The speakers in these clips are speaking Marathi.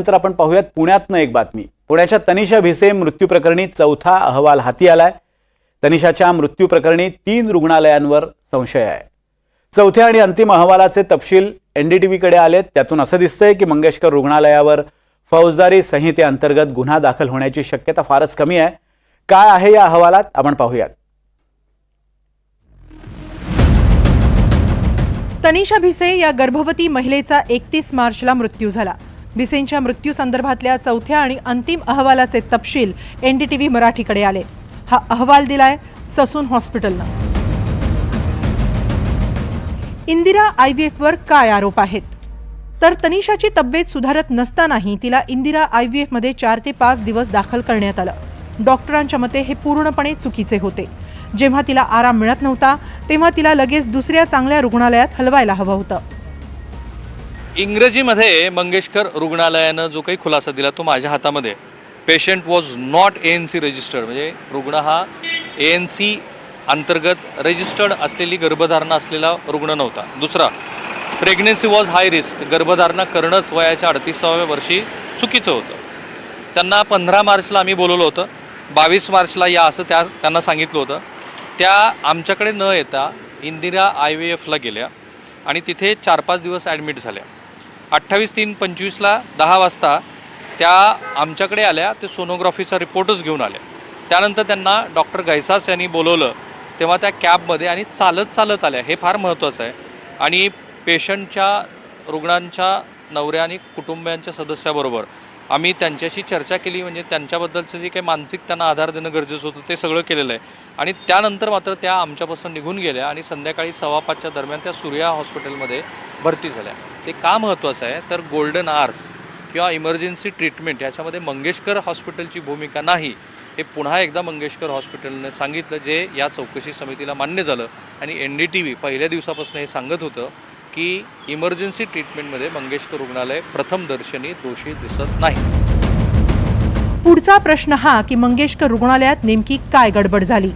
नंतर आपण पाहूयात पुण्यातनं एक बातमी. पुण्याच्या तनिषा भिसे मृत्यू प्रकरणी चौथा अहवाल हाती आलाय. तनिषाच्या मृत्यू प्रकरणी तीन रुग्णालयांवर संशय आहे. चौथ्या आणि अंतिम अहवालाचे तपशील एनडीटीव्हीकडे आलेत. त्यातून असं दिसतंय की मंगेशकर रुग्णालयावर फौजदारी संहितेअंतर्गत गुन्हा दाखल होण्याची शक्यता फारच कमी आहे. काय आहे या अहवालात? आपण पाहूयात. तनिषा भिसे या गर्भवती महिलेचा एकतीस मार्चला मृत्यू झाला. भिसेंच्या मृत्यू संदर्भातल्या चौथ्या आणि अंतिम अहवालाचे तपशील एनडीटीव्ही मराठीकडे आले. हा अहवाल दिलाय ससून हॉस्पिटलनं. इंदिरा आय व्ही एफवर काय आरोप आहेत? तर तनिषाची तब्येत सुधारत नसतानाही तिला इंदिरा आय व्ही एफमध्ये चार ते पाच दिवस दाखल करण्यात आलं. डॉक्टरांच्या मते हे पूर्णपणे चुकीचे होते. जेव्हा तिला आराम मिळत नव्हता तेव्हा तिला लगेच दुसऱ्या चांगल्या रुग्णालयात हलवायला हवं होतं. इंग्रजीमध्ये मंगेशकर रुग्णालयानं जो काही खुलासा दिला तो माझ्या हातामध्ये. Patient was not A N C registered म्हणजे रुग्ण हा ए एन सी अंतर्गत रजिस्टर्ड असलेली गर्भधारणा असलेला रुग्ण नव्हता. दुसरा प्रेग्नेन्सी वॉज हाय रिस्क गर्भधारणा करणंच वयाच्या अडतीसाव्या वर्षी चुकीचं होतं. त्यांना पंधरा मार्चला आम्ही बोलवलं होतं. बावीस मार्चला या असं त्या त्यांना सांगितलं होतं. त्या आमच्याकडे न येता इंदिरा आय व्ही एफला गेल्या आणि तिथे चार पाच दिवस ॲडमिट झाल्या. अठ्ठावीस तीन पंचवीसला दहा वाजता त्या आमच्याकडे आल्या ते सोनोग्राफीचा रिपोर्टच घेऊन आल्या त्यानंतर त्यांना डॉक्टर गैसास यांनी बोलवलं तेव्हा त्या कॅबमध्ये आणि चालत चालत आल्या. हे फार महत्त्वाचं आहे. आणि पेशंटच्या रुग्णांच्या नवऱ्या आणि कुटुंबियांच्या सदस्याबरोबर आम्ही त्यांच्याशी चर्चा केली म्हणजे त्यांच्याबद्दलचं जे काही मानसिक त्यांना आधार देणं गरजेचं होतं ते सगळं केलेलं आहे. आणि त्यानंतर मात्र त्या आमच्यापासून निघून गेल्या आणि संध्याकाळी सव्वा पाचच्या दरम्यान त्या सूर्या हॉस्पिटलमध्ये भरती झाल्या. ते का महत्त्वाचं आहे? तर गोल्डन आर्स किंवा इमर्जन्सी ट्रीटमेंट याच्यामध्ये मंगेशकर हॉस्पिटलची भूमिका नाही. हे पुन्हा एकदा मंगेशकर हॉस्पिटलने सांगितलं जे या चौकशी समितीला मान्य झालं. आणि एन डी टी व्ही पहिल्या दिवसापासून हे सांगत होतं की इमर्जन्सी ट्रीटमेंटमध्ये मंगेशकर रुग्णालय प्रथम दर्शनी दोषी दिसत नाही. पुढचा प्रश्न हा की मंगेशकर रुग्णालयात नेमकी काय गडबड झाली?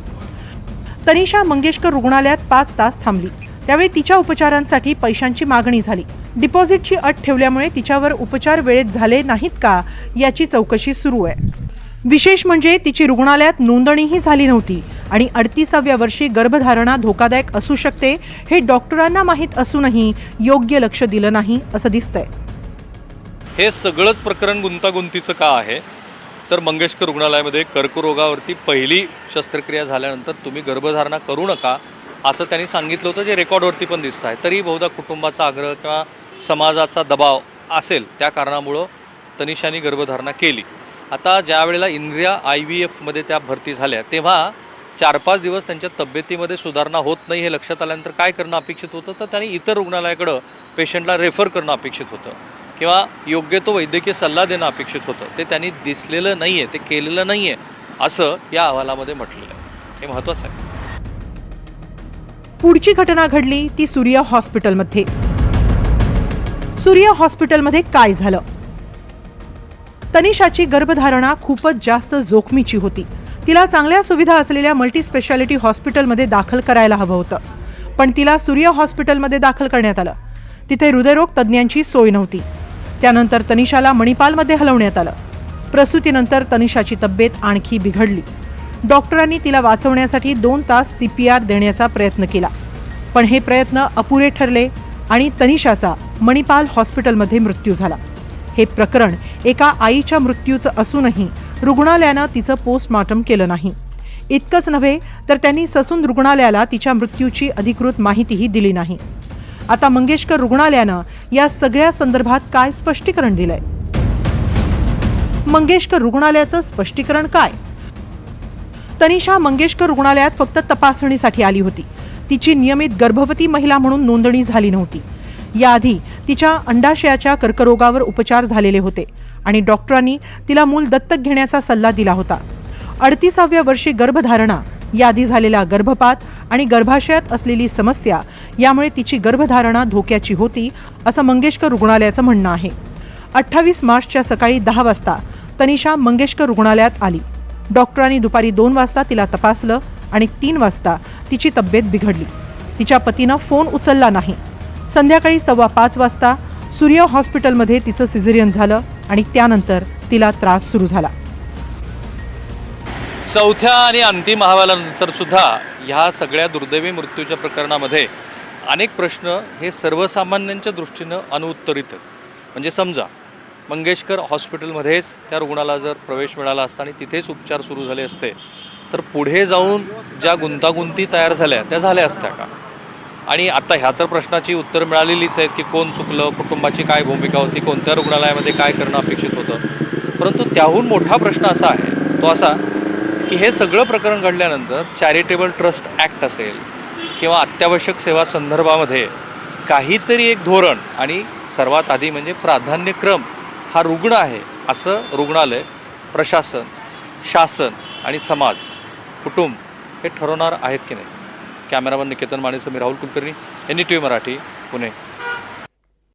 तनिषा मंगेशकर रुग्णालयात पाच तास थांबली. त्यावेळी तिच्या उपचारांसाठी पैशांची मागणी झाली. डिपॉझिटची अट ठेवल्यामुळे तिच्यावर उपचार वेळेत झाले नाहीत का याची चौकशी सुरू आहे. विशेष म्हणजे तिची रुग्णालयात नोंदणीही झाली नव्हती आणि अडतीसाव्या वर्षी गर्भधारणा धोकादायक असू शकते हे डॉक्टरांना माहीत असूनही योग्य लक्ष दिलं नाही असं दिसतंय. हे सगळंच प्रकरण गुंतागुंतीचं का आहे? तर मंगेशकर रुग्णालयामध्ये कर्करोगावरती पहिली शस्त्रक्रिया झाल्यानंतर तुम्ही गर्भधारणा करू नका असं त्यांनी सांगितलं होतं जे रेकॉर्डवरती पण दिसत आहे. तरी बहुधा कुटुंबाचा आग्रह किंवा समाजाचा दबाव असेल त्या कारणामुळं तनिषाने गर्भधारणा केली. आता ज्या वेळेला इंदिरा आय व्ही एफमध्ये त्या भरती झाल्या तेव्हा चार पाच दिवस त्यांच्या तब्येतीमध्ये सुधारणा होत नाही हे लक्षात आल्यानंतर काय करणं अपेक्षित होतं? तर त्यांनी इतर रुग्णालयाकडं पेशंटला रेफर करणं अपेक्षित होतं. किंवा योग्य तो वैद्यकीय सल्ला देणं अपेक्षित होतं. ते त्यांनी दिसलेलं नाही आहे ते केलेलं नाही आहे असं या अहवालामध्ये म्हटलेलं आहे. हे महत्त्वाचं आहे. पुढची घटना घडली ती सूर्य हॉस्पिटलमध्ये. सूर्य हॉस्पिटलमध्ये काय झालं? तनिषाची गर्भधारणा खूपच जास्त जोखमीची होती. तिला चांगल्या सुविधा असलेल्या मल्टी स्पेशालिटी हॉस्पिटलमध्ये दाखल करायला हवं होतं. पण तिला सूर्य हॉस्पिटलमध्ये दाखल करण्यात आलं. तिथे हृदयरोग तज्ज्ञांची सोय नव्हती. त्यानंतर तनिषाला मणिपालमध्ये हलवण्यात आलं. प्रसूतीनंतर तनिषाची तब्येत आणखी बिघडली. डॉक्टरांनी तिला वाचवण्यासाठी दोन तास सी पी आर देण्याचा प्रयत्न केला. पण हे प्रयत्न अपुरे ठरले आणि तनिषाचा मणिपाल हॉस्पिटलमध्ये मृत्यू झाला. हे प्रकरण एका आईच्या मृत्यूचं असूनही रुग्णालयानं तिचं पोस्टमॉर्टम केलं नाही. इतकंच नव्हे तर त्यांनी ससून रुग्णालयाला तिच्या मृत्यूची अधिकृत माहितीही दिली नाही. आता मंगेशकर रुग्णालयानं या सगळ्या संदर्भात काय स्पष्टीकरण दिलंय? मंगेशकर रुग्णालयाचं स्पष्टीकरण काय? तनिषा मंगेशकर रुग्णालयात फक्त तपासणीसाठी आली होती. तिची नियमित गर्भवती महिला म्हणून नोंदणी झाली नव्हती. याआधी तिच्या अंडाशयाच्या कर्करोगावर उपचार झालेले होते आणि डॉक्टरांनी तिला मूल दत्तक घेण्याचा सल्ला दिला होता. अडतीसाव्या वर्षी गर्भधारणा यादी झालेला गर्भपात आणि गर्भाशयात असलेली समस्या यामुळे तिची गर्भधारणा धोक्याची होती असं मंगेशकर रुग्णालयाचं म्हणणं आहे. अठ्ठावीस मार्चच्या सकाळी दहा वाजता तनिषा मंगेशकर रुग्णालयात आली. डॉक्टरांनी दुपारी दोन वाजता तिला तपासलं आणि तीन वाजता तिची तब्येत बिघडली. तिच्या पतीनं फोन उचलला नाही. संध्याकाळी सव्वा पाच वाजता सूर्य हॉस्पिटलमध्ये तिचं सिझेरियन झालं आणि त्यानंतर तिला त्रास सुरू झाला. चौथ्या आणि अंतिम अहवालानंतर सुद्धा ह्या सगळ्या दुर्दैवी मृत्यूच्या प्रकरणामध्ये अनेक प्रश्न हे सर्वसामान्यांच्या दृष्टीनं अनुत्तरित म्हणजे समजा मंगेशकर हॉस्पिटलमध्येच त्या रुग्णाला जर प्रवेश मिळाला असता आणि तिथेच उपचार सुरू झाले असते तर पुढे जाऊन ज्या गुंतागुंती तयार झाल्या त्या झाल्या असत्या का? आणि आता ह्या तर प्रश्नाची उत्तर मिळालेलीच आहेत की कोण चुकलं कुटुंबाची काय भूमिका होती कोणत्या रुग्णालयामध्ये काय करणं अपेक्षित होतं. परंतु त्याहून मोठा प्रश्न असा आहे तो असा की हे सगळं प्रकरण घडल्यानंतर चॅरिटेबल ट्रस्ट ॲक्ट असेल किंवा अत्यावश्यक सेवा संदर्भामध्ये काहीतरी एक धोरण आणि सर्वात आधी म्हणजे प्राधान्यक्रम हा रुग्ण आहे असं रुग्णालय प्रशासन शासन आणि समाज कुटुंब हे ठरवणार आहेत की नाही. Cameraman Niketan Mane Sameer Rahul Kulkarni N T V Marathi Pune.